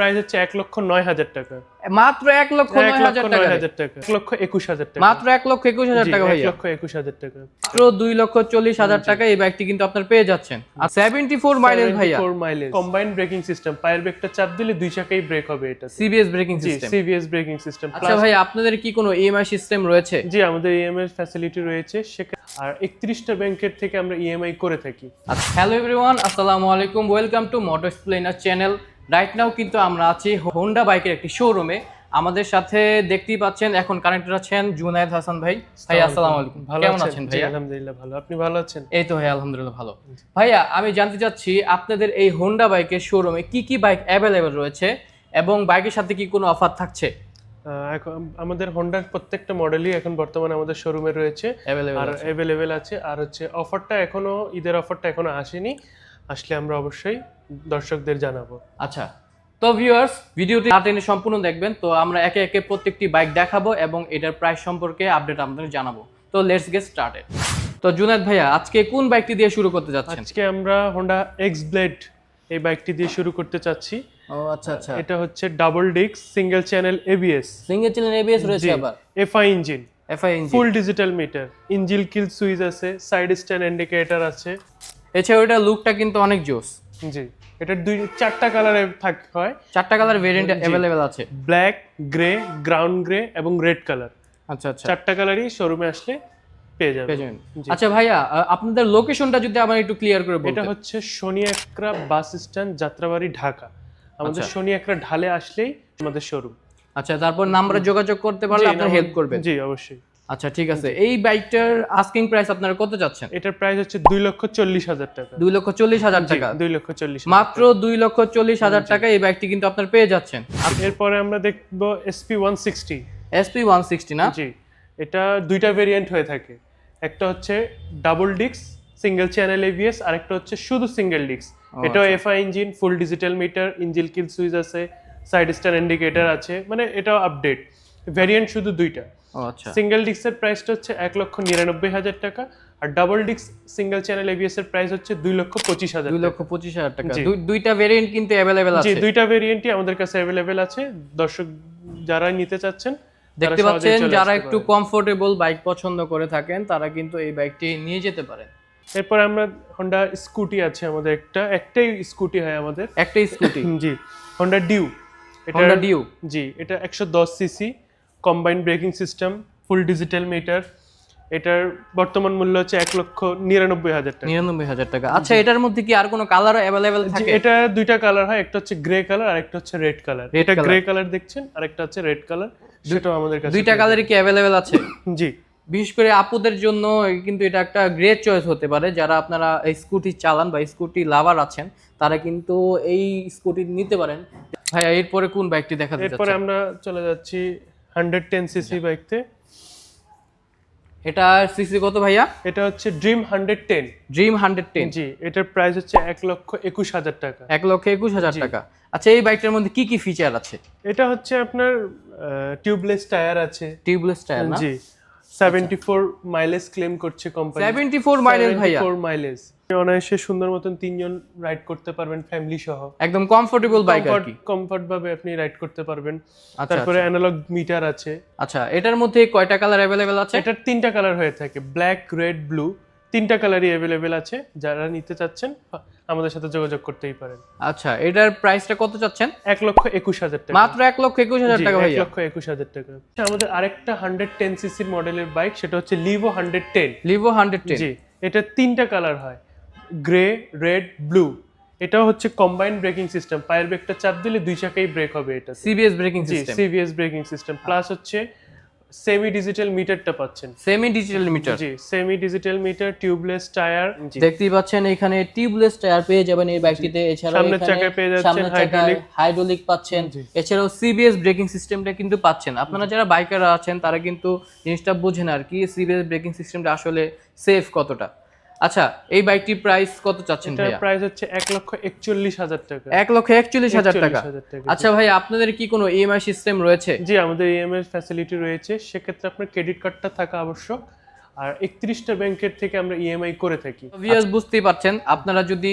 Price হচ্ছে এক লক্ষ নয় হাজার টাকা। মাত্র এক লক্ষ নয় হাজার টাকা এক লক্ষ একুশ হাজার টাকা। মাত্র এক লক্ষ একুশ হাজার টাকা লক্ষ একুশ হাজার টাকা। মাত্র দুই লক্ষ চল্লিশ হাজার টাকা এই কিন্তু আপনার পেয়ে যাচ্ছেন। আর সেভেন্টি ফোর মাইলেজ ভাইয়া। Four mileage combine braking system পায়ের ব্রেকটা চাপ দিলে দুই চাকাই ব্রেক হবে এটা। CBS braking system CVS braking system আচ্ছা ভাই আপনাদের কি কোনো ইএমআই সিস্টেম রয়েছে? জি আমাদের ইএমআই ফ্যাসিলিটি রয়েছে। সেখানে আর একত্রিশটা ব্যাংকের থেকে আমরা ইএমআই করে থাকি। হ্যালো এভরিওয়ান আসসালামু আলাইকুম। Welcome to motor explainer channel right now কিন্তু আমরা আছি হোন্ডা বাইকের একটি শোরুমে আমাদের সাথে দেখতেই পাচ্ছেন এখন কানেক্টেড আছেন জুনায়েদ হাসান ভাই। ভাই আসসালামু আলাইকুম। ভালো কেমন আছেন? ভাইয়া? আলহামদুলিল্লাহ ভালো। আপনি ভালো আছেন? এই তো ভাই আলহামদুলিল্লাহ ভালো। ভাইয়া আমি জানতে চাচ্ছি আপনাদের এই হোন্ডা বাইকের শোরুমে কি কি বাইক অ্যাভেলেবেল রয়েছে এবং বাইকের সাথে কি কোনো অফার থাকছে? এখন আমাদের হোন্ডার প্রত্যেকটা মডেলই এখন বর্তমানে আমাদের শোরুমে রয়েছে। আর অ্যাভেলেবেল আছে। আর হচ্ছে অফারটা এখনও ঈদের অফারটা এখনও আসেনি। আসলে আমরা অবশ্যই দর্শকদের জানাব। আচ্ছা তো ভিউয়ার্স ভিডিওটি টেনে সম্পূর্ণ দেখবেন তো আমরা একে একে প্রত্যেকটি বাইক দেখাবো এবং এটার প্রাইস সম্পর্কে আপডেট আপনাদের জানাব। তো লেটস গেট স্টার্টেড তো জুনাদ ভাইয়া আজকে কোন বাইকটি দিয়ে শুরু করতে যাচ্ছেন আজকে আমরা হোন্ডা এক্স ব্লেড এই বাইকটি দিয়ে শুরু করতে চাচ্ছি। ও আচ্ছা আচ্ছা। এটা হচ্ছে double disc single channel ABS single channel ABS রয়েছে আবার? FI engine FI engine full digital meter engine kill switch আছে সাইড স্ট্যান্ড ইন্ডিকেটর আছে। এছাড়াও এটা লুকটা কিন্তু অনেক জোস। জি এটা দুই চারটা কালারে থাক হয়। চারটা কালার ভেরিয়েন্ট অ্যাভেলেবেল আছে। ব্ল্যাক গ্রে গ্রাউন্ড গ্রে এবং রেড কালার আচ্ছা আচ্ছা। চারটা কালারই শোরুমে আসলে পেয়ে যাবে পেয়ে যাবেন। আচ্ছা ভাইয়া আপনাদের লোকেশনটা যদি আমার একটু ক্লিয়ার করে এটা হচ্ছে শনি একরা বাস স্ট্যান্ড যাত্রাবাড়ি ঢাকা। আমাদের আচ্ছা। শনি একরা ঢালে আসলেই আমাদের শোরুম আচ্ছা তারপর নাম্বারে যোগাযোগ করতে পারলে আপনার হেল্প করবেন। জি অবশ্যই। আচ্ছা ঠিক আছে। এই বাইকটার আস্কিং প্রাইস আপনারা কত যাচ্ছেন এটার প্রাইস হচ্ছে দুই লক্ষ চল্লিশ হাজার টাকা। দুই লক্ষ চল্লিশ হাজার টাকা। দুই লক্ষ চল্লিশ মাত্র দুই লক্ষ চল্লিশ হাজার টাকা এই বাইকটি কিন্তু আপনার পেয়ে যাচ্ছেন। এরপরে আমরা দেখব SP one sixty SP one sixty না? জি এটা দুইটা ভেরিয়েন্ট হয়ে থাকে। একটা হচ্ছে double disc single channel ABS আর একটা হচ্ছে শুধু সিঙ্গেল ডিস্ক এটা। FI engine full digital meter engine kill switch আছে সাইড স্টার ইন্ডিকেটর আছে মানে এটাও আপডেট ভেরিয়েন্ট শুধু দুইটা। আচ্ছা। সিঙ্গেল ডিস্কের প্রাইসটা হচ্ছে এক লক্ষ নিরানব্বই হাজার টাকা আর double disc single channel ABS এর প্রাইস হচ্ছে দুই লক্ষ পঁচিশ হাজার দুই লক্ষ পঁচিশ হাজার টাকা। দুইটা ভেরিয়েন্ট কিন্তু অ্যাভেলেবেল আছে। দুইটা ভেরিয়েন্টই আমাদের কাছে অ্যাভেলেবেল আছে। দর্শক যারা নিতে চাচ্ছেন দেখতে পাচ্ছেন যারা একটু কমফোর্টেবল বাইক পছন্দ করে থাকেন তারা কিন্তু এই বাইকটি নিয়ে যেতে পারেন। এরপর আমরা হোন্ডা স্কুটি আছে আমাদের একটা। একটাই স্কুটি হয় আমাদের। একটাই স্কুটি জি হোন্ডা ডিউ এটা Honda ডিউ জি এটা একশো দশ CC combine braking system full digital meter এটার বর্তমান মূল্য হচ্ছে এক লক্ষ নিরানব্বই হাজার টাকা। নিরানব্বই হাজার টাকা। আচ্ছা এটার মধ্যে কি আর কোনো কালার অ্যাভেলেবেল থাকে? এটা দুইটা কালার হয় একটা হচ্ছে গ্রে কালার আর একটা হচ্ছে রেড কালার এটা গ্রে কালার দেখছেন আর একটা হচ্ছে রেড কালার সেটাও আমাদের কাছে দুইটা কালারই কি অ্যাভেলেবেল আছে? জি। বিশেষ করে আপুদের জন্য কিন্তু এটা একটা গ্রেট চয়েস হতে পারে। যারা আপনারা এই স্কুটি চালান বা স্কুটি লাভার আছেন তারা কিন্তু এই স্কুটি নিতে পারেন। ভাইয়া এরপরে কোন বাইকটি দেখা এরপরে আমরা চলে যাচ্ছি হান্ড্রেড টেন সিসি বাইকতে। এটা সিসি কত ভাইয়া? এটা হচ্ছে dream hundred ten. Dream hundred ten. জি এটার প্রাইস হচ্ছে এক লক্ষ একুশ হাজার টাকা। এক লক্ষ একুশ হাজার টাকা। আচ্ছা এই বাইকটার মধ্যে কি কি ফিচার আছে? এটা হচ্ছে আপনার টিউবলেস টায়ার আছে। টিউবলেস টায়ার না? জি। সেভেন্টি ফোর মাইলেজ ক্লেম করছে কোম্পানি সেভেন্টি ফোর মাইলেজ ভাইয়া ফোর মাইলেজ অনায়াসে সুন্দর মতন তিনজন রাইড করতে পারবেন ফ্যামিলি সহ। একদম কমফোর্টেবল বাইক আর কি। কমফর্ট ভাবে আপনি রাইড করতে পারবেন। আচ্ছা তারপরে অ্যানালগ মিটার আছে। আচ্ছা এটার মধ্যে কয়টা কালার অ্যাভেলেবেল আছে? এটার তিনটা কালার হয়ে থাকে ব্ল্যাক রেড ব্লু তিনটা কালারই অ্যাভেলেবেল আছে। যারা নিতে চাচ্ছেন আমাদের সাথে যোগাযোগ করতেই পারেন। আচ্ছা এটার প্রাইসটা কত চাচ্ছেন? এক লক্ষ একুশ হাজার টাকা। মাত্র এক লক্ষ একুশ হাজার টাকা এক লক্ষ একুশ হাজার টাকা। আচ্ছা, আমাদের আরেকটা হান্ড্রেড টেন সিসির মডেলের বাইক সেটা হচ্ছে Livo hundred ten Livo hundred ten জি এটা তিনটা কালার হয়। গ্রে রেড ব্লু এটাও হচ্ছে কম্বাইন ব্রেকিং সিস্টেম পায়ের ব্রেকটা চাপ দিলে দুই চাকাই ব্রেক হবে এটা CBS braking system CVS braking system plus হচ্ছে সেমি ডিজিটাল মিটারটা পাচ্ছেন। সেমি ডিজিটাল মিটার জি semi digital meter tubeless tyre দেখতেই পাচ্ছেন এখানে টিউবলেস টায়ার পেয়ে যাবেন এই বাইকটিতে এছাড়া সামনের চাকায় পেয়ে যাচ্ছেন হাইড্রোলিক হাইড্রোলিক পাচ্ছেন। এছাড়াও সিবিএস ব্রেকিং সিস্টেমটা কিন্তু পাচ্ছেন। আপনারা যারা বাইকার আছেন তারা কিন্তু জিনিসটা বোঝেন আর কি সিবিএস ব্রেকিং সিস্টেমটা আসলে সেফ কতটা। আচ্ছা এই বাইকটির প্রাইস কত চাচ্ছেন ভাইয়া? প্রাইস হচ্ছে এক লক্ষ একচল্লিশ হাজার টাকা। এক লক্ষ একচল্লিশ হাজার টাকা। আচ্ছা ভাই আপনাদের কি কোনো ইএমআই সিস্টেম রয়েছে? জি আমাদের ইএমআই ফ্যাসিলিটি রয়েছে। সেক্ষেত্রে আপনার ক্রেডিট কার্ডটা থাকা আবশ্যক। আর একত্রিশটা ব্যাংকের থেকে আমরা ইএমআই করে থাকি। ভিউয়ার্স বুঝতেই পারছেন আপনারা যদি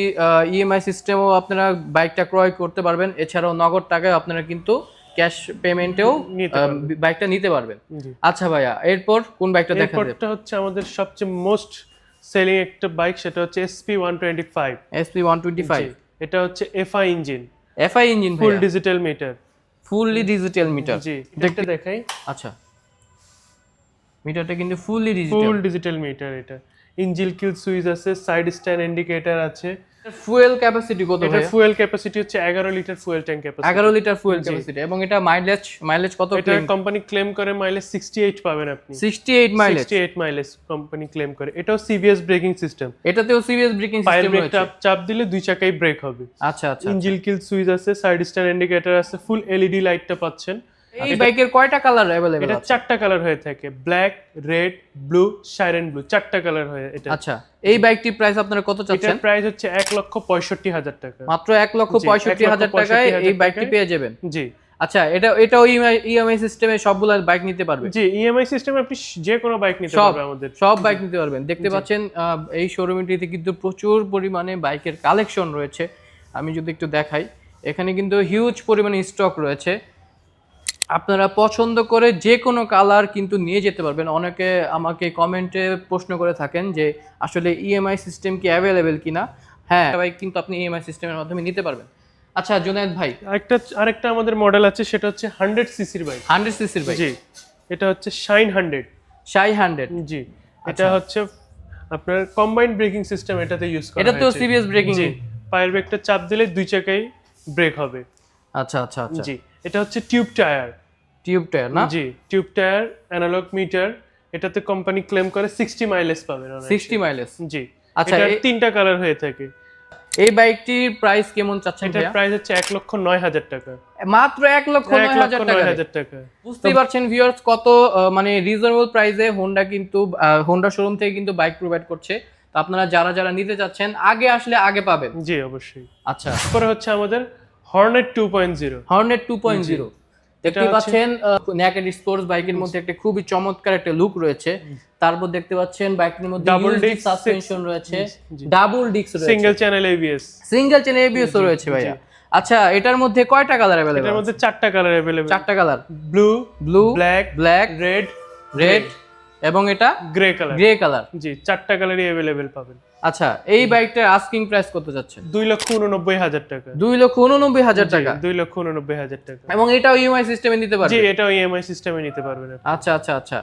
ইএমআই সিস্টেমও আপনারা বাইকটা ক্রয় করতে পারবেন এছাড়াও নগদ টাকায় আপনারা কিন্তু ক্যাশ পেমেন্টেও বাইকটা নিতে পারবেন। জি। আচ্ছা ভাইয়া এরপর কোন বাইকটা দেখা এরপরটা হচ্ছে আমাদের সবচেয়ে মোস্ট সেলিং একটা বাইক সেটা হচ্ছে SP one twenty five SP one twenty five এটা হচ্ছে FI engine FI engine full digital meter fully digital meter জি দেখতে দেখাই। আচ্ছা। মিটারটা কিন্তু fully digital full digital meter এটা। ইঞ্জিল কিল সুইচ আছে সাইড স্ট্যান্ড ইন্ডিকেটর আছে। ফুয়েল ক্যাপাসিটি কত এটা ফুয়েল ক্যাপাসিটি হচ্ছে এগারো লিটার ফুয়েল ট্যাঙ্ক ক্যাপাসিটি এগারো লিটার ফুয়েল ক্যাপাসিটি এবং এটা মাইলেজ মাইলেজ কত এটা কোম্পানি ক্লেম করে মাইলেজ সিক্সটি এইট পাবেন আপনি। Sixty eight mileage sixty eight mileage company claim করে এটাও সিবিএস ব্রেকিং সিস্টেম এটাতেও সিরিয়াস ব্রেকিং সিস্টেম রয়েছে? চাপ চাপ দিলে দুই চাকাই ব্রেক হবে। আচ্ছা আচ্ছা ইঞ্জিল কিল সুইচ আছে সাইড স্ট্যান্ড ইন্ডিকেটর আছে ফুল এলইডি লাইটটা পাচ্ছেন। এই বাইকের কয়টা কালার অ্যাভেলেবল এটা চারটা কালার হয়ে থাকে। Black red blue siren blue চারটা কালার হয়ে এটা। আচ্ছা এই বাইকটির প্রাইস আপনারা কত চাচ্ছেন? এটার প্রাইস হচ্ছে এক লক্ষ পঁয়ষট্টি হাজার টাকা। মাত্র এক লক্ষ জি, পঁয়ষট্টি এক লক্ষ হাজার পঁয়ষট্টি টাকায় এই বাইকটি পেয়ে যাবেন। জি। আচ্ছা এটা এটাও ইএমআই সিস্টেমে সবগুলা বাইক নিতে পারবে? জি ইএমআই সিস্টেমে আপনি যে কোনো বাইক নিতে সব পারবেন আমাদের। সব বাইক নিতে পারবেন। দেখতে পাচ্ছেন এই শোরুমটিতে কিন্তু প্রচুর পরিমাণে বাইকের কালেকশন রয়েছে। আমি যদি একটু দেখাই এখানে কিন্তু হিউজ পরিমাণে স্টক রয়েছে। আপনারা পছন্দ করে যে কোনো কালার কিন্তু নিয়ে যেতে পারবেন। অনেকে আমাকে কমেন্টে প্রশ্ন করে থাকেন যে আসলে ইএমআই সিস্টেম কি অ্যাভেলেবেল কিনা? হ্যাঁ বাইক কিন্তু আপনি ইএমআই সিস্টেমের মাধ্যমে নিতে পারবেন। আচ্ছা জুনায়েদ ভাই। আরেকটা আরেকটা আমাদের মডেল আছে সেটা হচ্ছে হান্ড্রেড সিসির বাইক হান্ড্রেড সিসির বাইক জি এটা হচ্ছে শাইন হান্ড্রেড শাই হান্ড্রেড জি এটা হচ্ছে আপনার কম্বাইন্ড ব্রেকিং সিস্টেম এটাতে ইউজ করা এটা তো সিবিএস ব্রেকিং জি পায়ের ব্রেকটা চাপ দিলে দুই চাকাই ব্রেক হবে। আচ্ছা আচ্ছা আচ্ছা। জি। এটা হচ্ছে টিউব টায়ার। টিউব টায়ার না? জি টিউব টায়ার অ্যানালগ মিটার এটাতে কোম্পানি ক্লেম করে সিক্সটি মাইলেজ পাবেন অনায়াসে। সিক্সটি মাইলেজ জি আচ্ছা, এই- তিনটা কালার হয়ে থাকে। এই বাইকটির প্রাইস কেমন চাচ্ছেন ভাইয়া? প্রাইস হচ্ছে এক লক্ষ নয় হাজার টাকা। মাত্র এক লক্ষ এক নয় হাজার টাকা। বুঝতেই পারছেন ভিউয়ার্স কত মানে রিজনেবল প্রাইসে হোন্ডা কিন্তু হোন্ডা শোরুম থেকে কিন্তু বাইক প্রোভাইড করছে। তো আপনারা যারা যারা নিতে চাচ্ছেন আগে আসলে আগে পাবেন। জি অবশ্যই। আচ্ছা। তারপরে হচ্ছে আমাদের Hornet two point zero Hornet two point zero দেখতে হচ্ছে- পাচ্ছেন ন্যাকেড স্পোর্টস বাইকের মধ্যে একটা খুবই চমৎকার একটা লুক রয়েছে। তারপর দেখতে পাচ্ছেন বাইকের মধ্যে ডাবল ডিস্ক সাসপেনশন রয়েছে। ডাবল ডিস্ক রয়েছে। Single channel ABS single chain ABS রয়েছে ভাইয়া। আচ্ছা এটার মধ্যে কয়টা কালার এটার অ্যাভেলেবল মধ্যে চারটা কালার অ্যাভেলেবল চারটা colour blue blue black black red red এবং এটা গ্রে কালার গ্রে কালার জি চারটা কালারই অ্যাভেলেবেল পাবেন। আচ্ছা এই বাইকটার আস্কিং প্রাইস কত যাচ্ছে? দুই লক্ষ উননব্বই হাজার টাকা। দুই লক্ষ উননব্বই হাজার টাকা? দুই লক্ষ উননব্বই হাজার টাকা। এবং এটাও ইএমআই সিস্টেমে নিতে জি পারবে এটাও ইএমআই সিস্টেমে নিতে পারবেন আচ্ছা আচ্ছা আচ্ছা।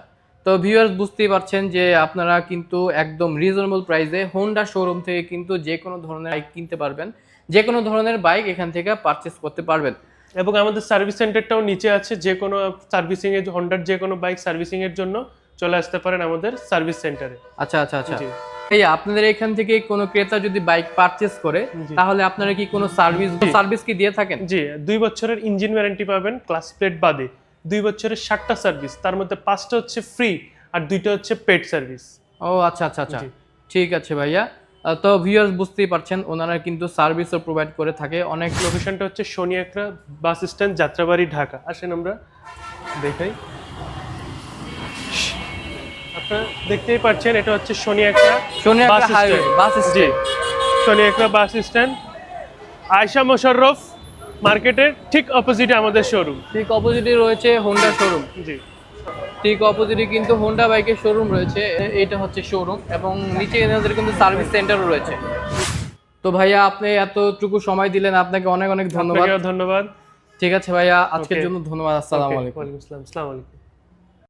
তো ভিউয়ার্স বুঝতেই পারছেন যে আপনারা কিন্তু একদম রিজনেবল প্রাইসে হোন্ডা শোরুম থেকে কিন্তু যে কোনো ধরনের বাইক কিনতে পারবেন। যে কোনো ধরনের বাইক এখান থেকে পারচেস করতে পারবেন। এবং আমাদের সার্ভিস সেন্টারটাও নিচে আছে। যে কোনো সার্ভিসিং এর হন্ডার যে কোনো বাইক সার্ভিসিং এর জন্য চলে আসতে পারেন আমাদের সার্ভিস সেন্টারে। আচ্ছা আচ্ছা আচ্ছা। এই আপনাদের এখান থেকে কোনো ক্রেতা যদি বাইক পারচেস করে তাহলে আপনারা কি কোনো সার্ভিস সার্ভিস কি দিয়ে থাকেন? জি দুই বছরের ইঞ্জিন ওয়ারেন্টি পাবেন ক্লাস প্লেট বাদে। দুই বছরের ষাটটা সার্ভিস তার মধ্যে পাঁচটা হচ্ছে ফ্রি আর দুইটা হচ্ছে পেড সার্ভিস ও আচ্ছা আচ্ছা আচ্ছা। ঠিক আছে ভাইয়া। তো ভিউয়ার্স বুঝতেই পারছেন ওনারা কিন্তু সার্ভিসও প্রোভাইড করে থাকে। অনেক লোকেশনটা হচ্ছে শনিয়াকড়া বাস স্ট্যান্ড যাত্রাবাড়ি ঢাকা। আসেন আমরা দেখাই। আপনারা দেখতেই পাচ্ছেন এটা হচ্ছে বাস হাইওয়ে স্ট্যান্ড। বাস জি stand Shoniakhra bus stand Ayesha Mosharraf মার্কেটের ঠিক অপোজিটে আমাদের শোরুম ঠিক অপোজিটে রয়েছে হোন্ডা শোরুম জি। ঠিক অপোজিটে কিন্তু হোন্ডা বাইকের শোরুম রয়েছে। এটা হচ্ছে শোরুম এবং নিচে এনাদের কিন্তু সার্ভিস সেন্টারও রয়েছে। তো ভাইয়া আপনি এতটুকু সময় দিলেন আপনাকে অনেক অনেক ধন্যবাদ। ধন্যবাদ। ঠিক আছে ভাইয়া আজকের জন্য ধন্যবাদ আসসালামু আলাইকুম। ওয়ালাইকুম আসসালাম আসসালামু আলাইকুম।